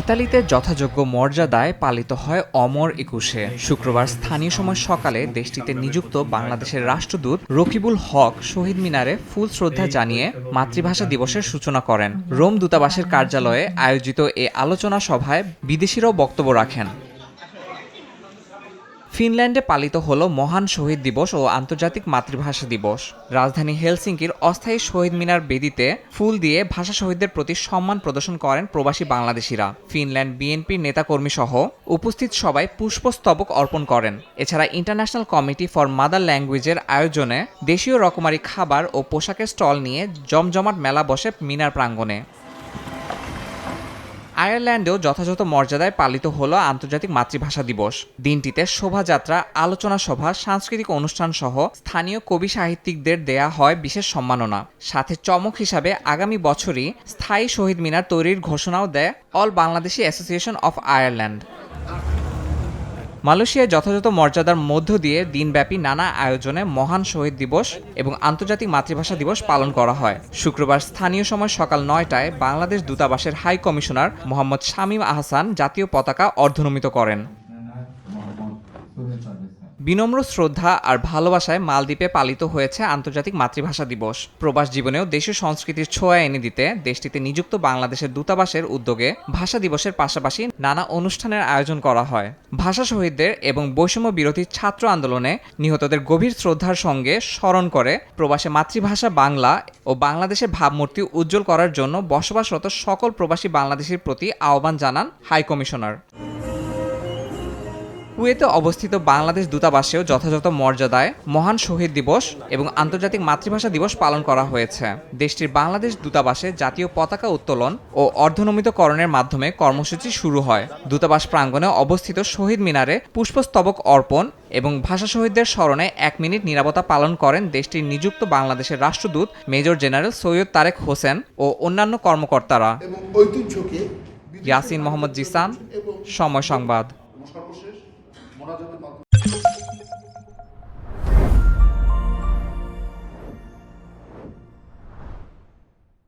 ইতালিতে যথাযোগ্য মর্যাদায় পালিত হয় অমর একুশে। শুক্রবার স্থানীয় সময় সকালে দেশটিতে নিযুক্ত বাংলাদেশের রাষ্ট্রদূত রকিবুল হক শহীদ মিনারে ফুল শ্রদ্ধা জানিয়ে মাতৃভাষা দিবসের সূচনা করেন। রোম দূতাবাসের কার্যালয়ে আয়োজিত এ আলোচনা সভায় বিদেশিরাও বক্তব্য রাখেন। ফিনল্যান্ডে পালিত হল মহান শহীদ দিবস ও আন্তর্জাতিক মাতৃভাষা দিবস। রাজধানী হেলসিঙ্কির অস্থায়ী শহীদ মিনার বেদিতে ফুল দিয়ে ভাষা শহীদদের প্রতি সম্মান প্রদর্শন করেন প্রবাসী বাংলাদেশিরা। ফিনল্যান্ড বিএনপির নেতাকর্মী সহ উপস্থিত সবাই পুষ্পস্তবক অর্পণ করেন। এছাড়া ইন্টারন্যাশনাল কমিটি ফর মাদার ল্যাঙ্গুয়েজের আয়োজনে দেশীয় রকমারি খাবার ও পোশাকের স্টল নিয়ে জমজমাট মেলা বসে মিনার প্রাঙ্গণে। আয়ারল্যান্ডেও যথাযথ মর্যাদায় পালিত হলো আন্তর্জাতিক মাতৃভাষা দিবস। দিনটিতে শোভাযাত্রা, আলোচনা সভা, সাংস্কৃতিক অনুষ্ঠান সহ স্থানীয় কবি সাহিত্যিকদের দেয়া হয় বিশেষ সম্মাননা। সাথে চমক হিসাবে আগামী বছরই স্থায়ী শহীদ মিনার তৈরির ঘোষণাও দেয় all Bangladeshi association of Ireland. মালয়েশিয়ায় যথাযথ মর্যাদার মধ্য দিয়ে দিনব্যাপী নানা আয়োজনে মহান শহীদ দিবস এবং আন্তর্জাতিক মাতৃভাষা দিবস পালন করা হয়। শুক্রবার স্থানীয় সময় সকাল নয়টায় বাংলাদেশ দূতাবাসের হাই কমিশনার মোহাম্মদ শামীম আহসান জাতীয় পতাকা অর্ধনমিত করেন। বিনম্র শ্রদ্ধা আর ভালোবাসায় মালদ্বীপে পালিত হয়েছে আন্তর্জাতিক মাতৃভাষা দিবস। প্রবাস জীবনেও দেশীয় সংস্কৃতির ছোঁয়া এনে দিতে দেশটিতে নিযুক্ত বাংলাদেশের দূতাবাসের উদ্যোগে ভাষা দিবসের পাশাপাশি নানা অনুষ্ঠানের আয়োজন করা হয়। ভাষা শহীদদের এবং বৈষম্য বিরোধী ছাত্র আন্দোলনে নিহতদের গভীর শ্রদ্ধার সঙ্গে স্মরণ করে প্রবাসে মাতৃভাষা বাংলা ও বাংলাদেশের ভাবমূর্তি উজ্জ্বল করার জন্য বসবাসরত সকল প্রবাসী বাংলাদেশের প্রতি আহ্বান জানান হাই কমিশনার কুয়েতে অবস্থিত বাংলাদেশ দূতাবাসেও যথাযথ মর্যাদায় মহান শহীদ দিবস এবং আন্তর্জাতিক মাতৃভাষা দিবস পালন করা হয়েছে। দেশটির বাংলাদেশ দূতাবাসে জাতীয় পতাকা উত্তোলন ও অর্ধনমিতকরণের মাধ্যমে কর্মসূচি শুরু হয়। দূতাবাস প্রাঙ্গণে অবস্থিত শহীদ মিনারে পুষ্পস্তবক অর্পণ এবং ভাষা শহীদদের স্মরণে এক মিনিট নিরাপত্তা পালন করেন দেশটির নিযুক্ত বাংলাদেশের রাষ্ট্রদূত মেজর জেনারেল সৈয়দ তারেক হোসেন ও অন্যান্য কর্মকর্তারা। ইয়াসিন মোহাম্মদ জিসান সময় সংবাদ। Lanjut.